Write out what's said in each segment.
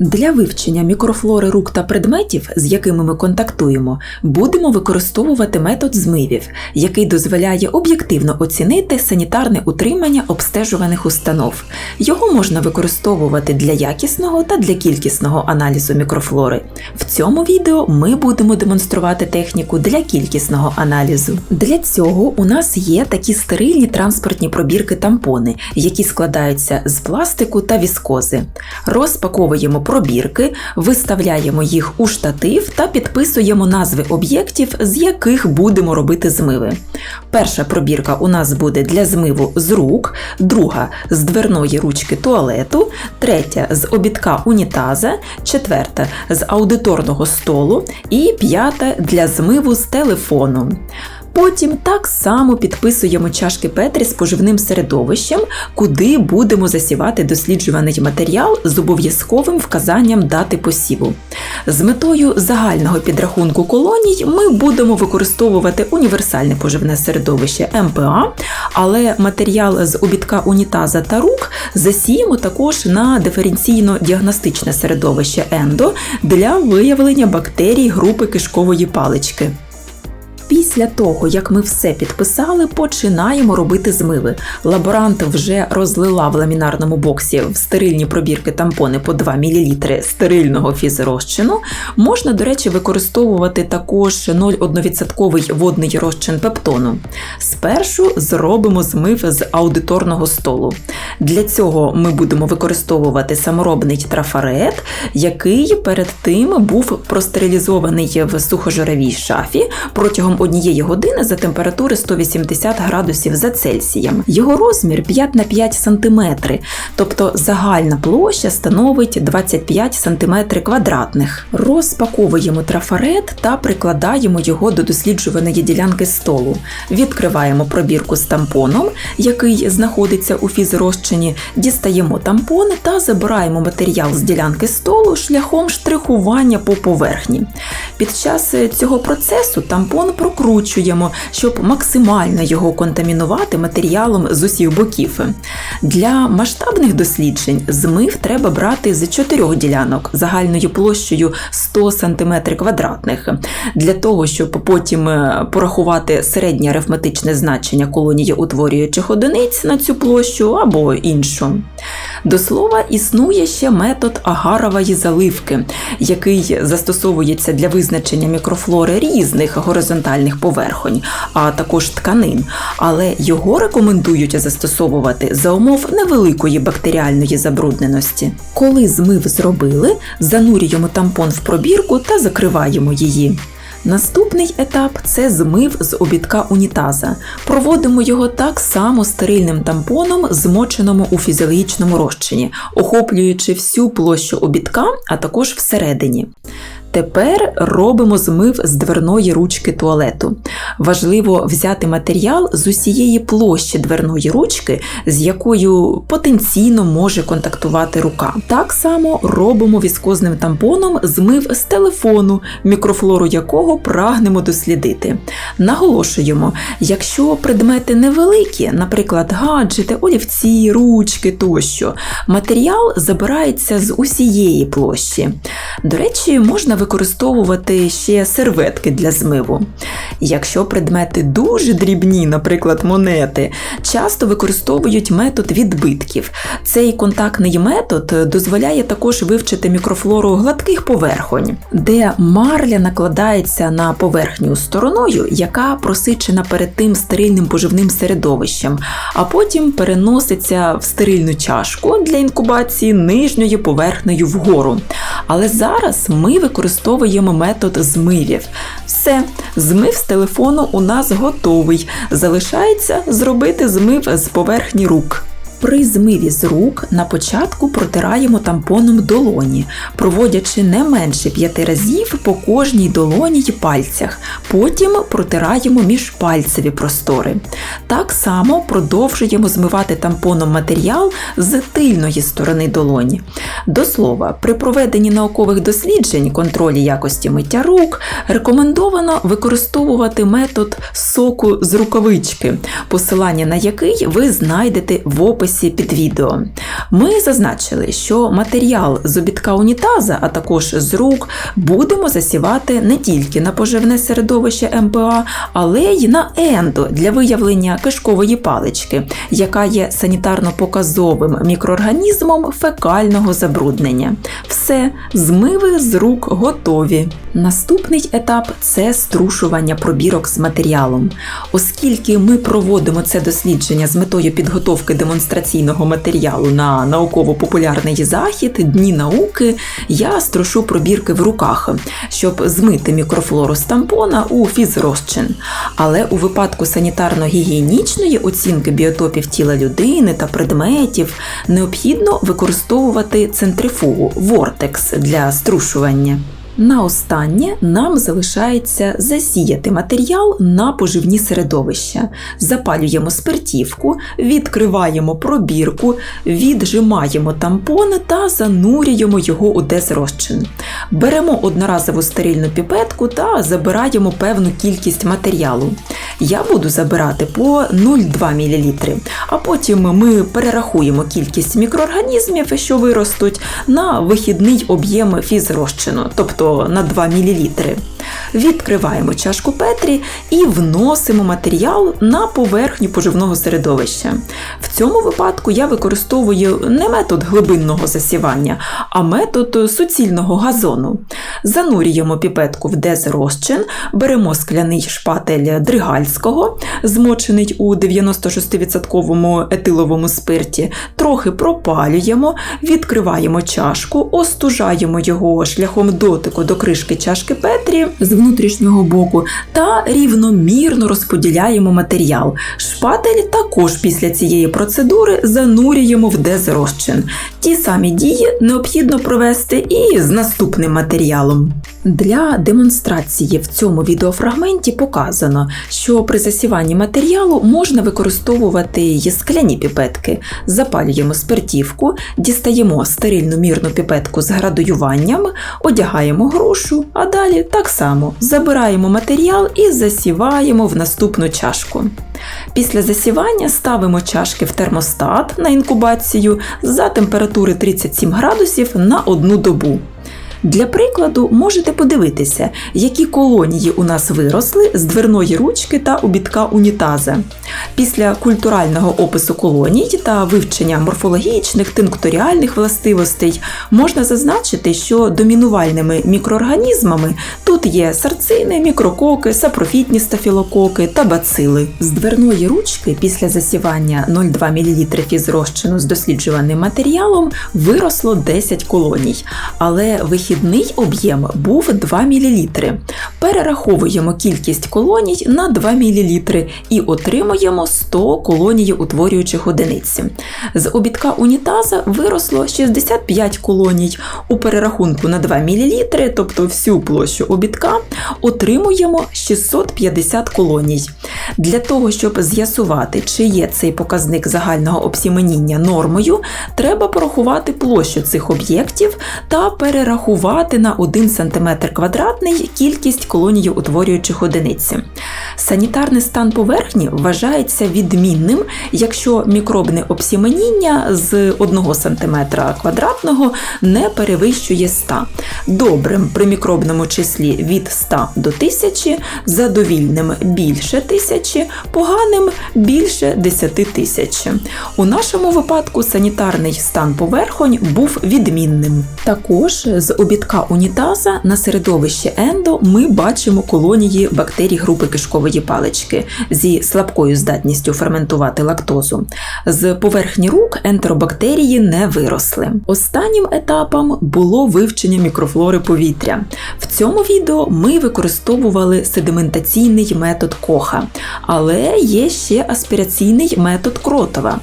Для вивчення мікрофлори рук та предметів, з якими ми контактуємо, будемо використовувати метод змивів, який дозволяє об'єктивно оцінити санітарне утримання обстежуваних установ. Його можна використовувати для якісного та для кількісного аналізу мікрофлори. В цьому відео ми будемо демонструвати техніку для кількісного аналізу. Для цього у нас є такі стерильні транспортні пробірки тампони, які складаються з пластику та віскози. Розпаковуємо пробірки, виставляємо їх у штатив та підписуємо назви об'єктів, з яких будемо робити змиви. Перша пробірка у нас буде для змиву з рук, друга з дверної ручки туалету, третя з обідка унітаза, четверта з аудиторного столу і п'ята для змиву з телефону. Потім так само підписуємо чашки Петрі з поживним середовищем, куди будемо засівати досліджуваний матеріал з обов'язковим вказанням дати посіву. З метою загального підрахунку колоній ми будемо використовувати універсальне поживне середовище МПА, але матеріал з обідка унітаза та рук засіємо також на диференційно-діагностичне середовище ендо для виявлення бактерій групи кишкової палички. Після того, як ми все підписали, починаємо робити змиви. Лаборант вже розлила в ламінарному боксі в стерильні пробірки тампони по 2 мл стерильного фізрозчину. Можна, до речі, використовувати також 0,1% водний розчин пептону. Спершу зробимо змив з аудиторного столу. Для цього ми будемо використовувати саморобний трафарет, який перед тим був простерилізований в сухожировій шафі протягом однієї години за температури 180 градусів за Цельсієм. Його розмір 5 на 5 см, тобто загальна площа становить 25 см квадратних. Розпаковуємо трафарет та прикладаємо його до досліджуваної ділянки столу. Відкриваємо пробірку з тампоном, який знаходиться у фізрозчині, дістаємо тампон та забираємо матеріал з ділянки столу шляхом штрихування по поверхні. Під час цього процесу тампон прокручуємо, щоб максимально його контамінувати матеріалом з усіх боків. Для масштабних досліджень змив треба брати з чотирьох ділянок загальною площею 100 см квадратних. Для того, щоб потім е, порахувати середнє арифметичне значення колонії утворюючих одиниць на цю площу або іншу. До слова, існує ще метод агарової заливки, який застосовується для визначення мікрофлори різних горизонтальних поверхонь, а також тканин, але його рекомендують застосовувати за умов невеликої бактеріальної забрудненості. Коли змив зробили, занурюємо тампон в пробірку та закриваємо її. Наступний етап це змив з обідка унітаза. Проводимо його так само стерильним тампоном, змоченому у фізіологічному розчині, охоплюючи всю площу обідка, а також всередині. Тепер робимо змив з дверної ручки туалету. Важливо взяти матеріал з усієї площі дверної ручки, з якою потенційно може контактувати рука. Так само робимо віскозним тампоном змив з телефону, мікрофлору якого прагнемо дослідити. Наголошуємо, якщо предмети невеликі, наприклад, гаджети, олівці, ручки тощо, матеріал забирається з усієї площі. До речі, можна використовувати ще серветки для змиву. Якщо предмети дуже дрібні, наприклад, монети, часто використовують метод відбитків. Цей контактний метод дозволяє також вивчити мікрофлору гладких поверхонь, де марля накладається на поверхню стороною, яка просичена перед тим стерильним поживним середовищем, а потім переноситься в стерильну чашку для інкубації нижньою поверхнею вгору. Але зараз ми використовуємо метод змивів. Все, змив з телефону у нас готовий. Залишається зробити змив з поверхні рук. При змиві з рук на початку протираємо тампоном долоні, проводячи не менше п'яти разів по кожній долоні й пальцях. Потім протираємо міжпальцеві простори. Так само продовжуємо змивати тампоном матеріал з тильної сторони долоні. До слова, при проведенні наукових досліджень контролі якості миття рук рекомендовано використовувати метод соку з рукавички, посилання на який ви знайдете в описі описі під відео. Ми зазначили, що матеріал з обідка унітаза, а також з рук, будемо засівати не тільки на поживне середовище МПА, але й на ендо для виявлення кишкової палички, яка є санітарно-показовим мікроорганізмом фекального забруднення. Все, змиви з рук готові. Наступний етап це струшування пробірок з матеріалом. Оскільки ми проводимо це дослідження з метою підготовки демонстраційного матеріалу на науково-популярний захід Дні науки, я струшу пробірки в руках, щоб змити мікрофлору з тампона у фізрозчин. Але у випадку санітарно-гігієнічної оцінки біотопів тіла людини та предметів необхідно використовувати центрифугу вортекс для струшування. На останнє нам залишається засіяти матеріал на поживні середовища. Запалюємо спиртівку, відкриваємо пробірку, віджимаємо тампон та занурюємо його у дезрозчин. Беремо одноразову стерильну піпетку та забираємо певну кількість матеріалу. Я буду забирати по 0,2 мл, а потім ми перерахуємо кількість мікроорганізмів, що виростуть, на вихідний об'єм фізрозчину, тобто на 2 мл. Відкриваємо чашку Петрі і вносимо матеріал на поверхню поживного середовища. В цьому випадку я використовую не метод глибинного засівання, а метод суцільного газону. Занурюємо піпетку в дезрозчин, беремо скляний шпатель дригальського, змочений у 96% етиловому спирті, трохи пропалюємо, відкриваємо чашку, остужаємо його шляхом дотику до кришки чашки Петрі внутрішнього боку та рівномірно розподіляємо матеріал. Шпатель також після цієї процедури занурюємо в дезрозчин. Ті самі дії необхідно провести і з наступним матеріалом. Для демонстрації в цьому відеофрагменті показано, що при засіванні матеріалу можна використовувати скляні піпетки. Запалюємо спиртівку, дістаємо стерильну мірну піпетку з градуюванням, одягаємо грушу, а далі так само забираємо матеріал і засіваємо в наступну чашку. Після засівання ставимо чашки в термостат на інкубацію за температури 37 градусів на одну добу. Для прикладу, можете подивитися, які колонії у нас виросли з дверної ручки та обідка унітаза. Після культурального опису колоній та вивчення морфологічних тинкторіальних властивостей можна зазначити, що домінувальними мікроорганізмами тут є сарцини, мікрококи, сапрофітні стафілококи та бацили. З дверної ручки після засівання 0,2 мл фізрозчину з досліджуваним матеріалом виросло 10 колоній, але вихід Вихідний об'єм був 2 мл. Перераховуємо кількість колоній на 2 мл і отримуємо 100 колоній утворюючих одиниць. З обідка унітаза виросло 65 колоній. У перерахунку на 2 мл, тобто всю площу обідка, отримуємо 650 колоній. Для того, щоб з'ясувати, чи є цей показник загального обсіменіння нормою, треба порахувати площу цих об'єктів та перерахувати порахувати на 1 см квадратний кількість колонії утворюючих одиниць. Санітарний стан поверхні вважається відмінним, якщо мікробне обсіменіння з 1 см квадратного не перевищує 100. Добрим при мікробному числі від 100 до 1000, задовільним більше 1000, поганим більше 10 тисяч. У нашому випадку санітарний стан поверхонь був відмінним. Також з обідка унітаза на середовище ендо ми бачимо колонії бактерій групи кишкової палички зі слабкою здатністю ферментувати лактозу. З поверхні рук ентеробактерії не виросли. Останнім етапом було вивчення мікрофлори повітря. В цьому відео ми використовували седиментаційний метод коха, але є ще аспіраційний метод кротова.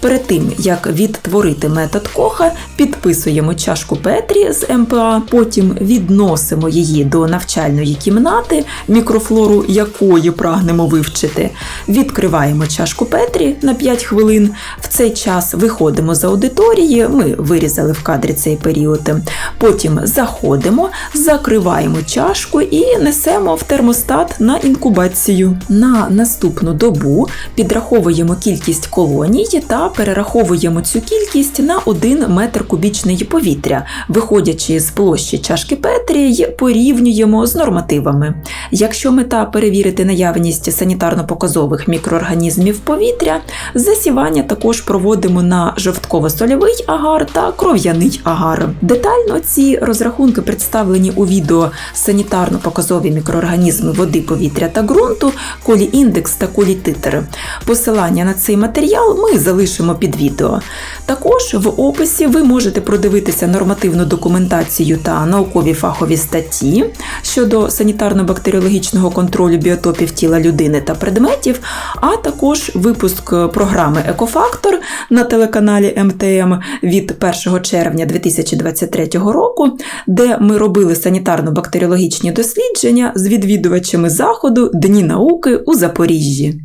Перед тим як відтворити метод коха, підписуємо чашку Петрі з МПА, потім відносимо її до навчальної кімнати, мікрофлору якої прагнемо вивчити. Відкриваємо чашку Петрі на 5 хвилин. В цей час виходимо з аудиторії, ми вирізали в кадрі цей період. Потім заходимо закриваємо чашку і несемо в термостат на інкубацію. На наступну добу підраховуємо кількість колоній та перераховуємо цю кількість на 1 метр кубічний повітря, виходячи з площі чашки Петрі й порівнюємо з нормативами. Якщо мета перевірити наявність санітарно-показових мікроорганізмів повітря, засівання також проводимо на жовтково-сольовий агар та кров'яний агар. Детально ці розрахунки представлені у відео санітарно-показові мікроорганізми води, повітря та ґрунту, колі-індекс та колі-титр. Посилання на цей матеріал ми залишимо під відео. Також в описі ви можете продивитися нормативну документацію та наукові фахові статті щодо санітарно-бактеріологічного контролю біотопів тіла людини та предметів, а також випуск програми Екофактор на телеканалі МТМ від 1 червня 2023 року, де ми робили санітарно-бактеріологічні дослідження з відвідувачами заходу Дні науки у Запоріжжі.